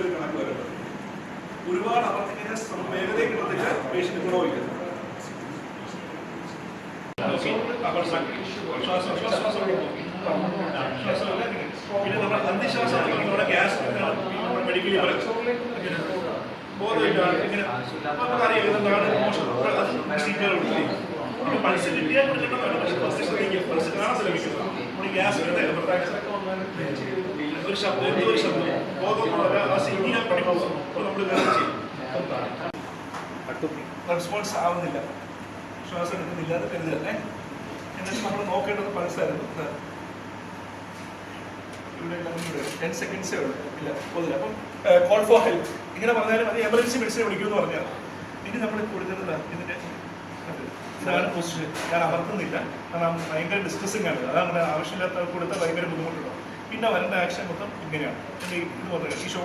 ഒരു കണക്ക് വരുന്നത്. ഒരുപാട് അവർക്കിങ്ങനെ വേഗതയിൽ കിട്ടത്തില്ല പേഷ്യന്റ് ഗുണമില്ല പിന്നെ നമ്മുടെ അന്തിശ്വാസം നമ്മുടെ ഗ്യാസ് മെഡിക്കലി ബോധമില്ല ഇങ്ങനെ നമുക്കറിയാം ഇതെന്താണ് മോശം. അത് പൾസ് കിട്ടിയാൽ കിട്ടുന്നതാണ്. പക്ഷെ പൾസ് ശ്രമിക്കുക പൾസ് കാണാൻ ശ്രമിക്കുക. നമ്മൾ ഗ്യാസ് ഒരു ശബ്ദം എന്തോ ഒരു ശബ്ദം. ബോധം ആ റെസ്പോൺസ് ആവുന്നില്ല. ശ്വാസം എടുക്കുന്നില്ല അത് കരുതല്ലേ എന്നിട്ട് നമ്മൾ നോക്കേണ്ടത് പൾസായിരുന്നു. ഇവിടെ ടെൻ സെക്കൻഡ്സേ ഉള്ളൂ. ഇല്ല പോകില്ല. അപ്പം കോൾ ഫോർ ഹെൽപ്പ് ഇങ്ങനെ പറഞ്ഞാലും അത് എമർജൻസി മെഡിസിനെ വിളിക്കുമെന്ന് പറഞ്ഞാൽ ഇനി നമ്മൾ കൊടുക്കുന്നത് ഇതിന്റെ ഇതാണ് പൊസിഷൻ ഞാൻ അമർത്തുന്നില്ല. കാരണം ഭയങ്കര ഡിസ്ട്രസിങ് ആണ്. അതാണ് ആവശ്യമില്ലാത്ത കൊടുത്താൽ ഭയങ്കര ബുദ്ധിമുട്ടുണ്ടാവും. പിന്നെ വരേണ്ട ആക്ഷൻ മൊത്തം ഇങ്ങനെയാണ്. ഇത് മൊത്തം ഈ ഷോൾഡർ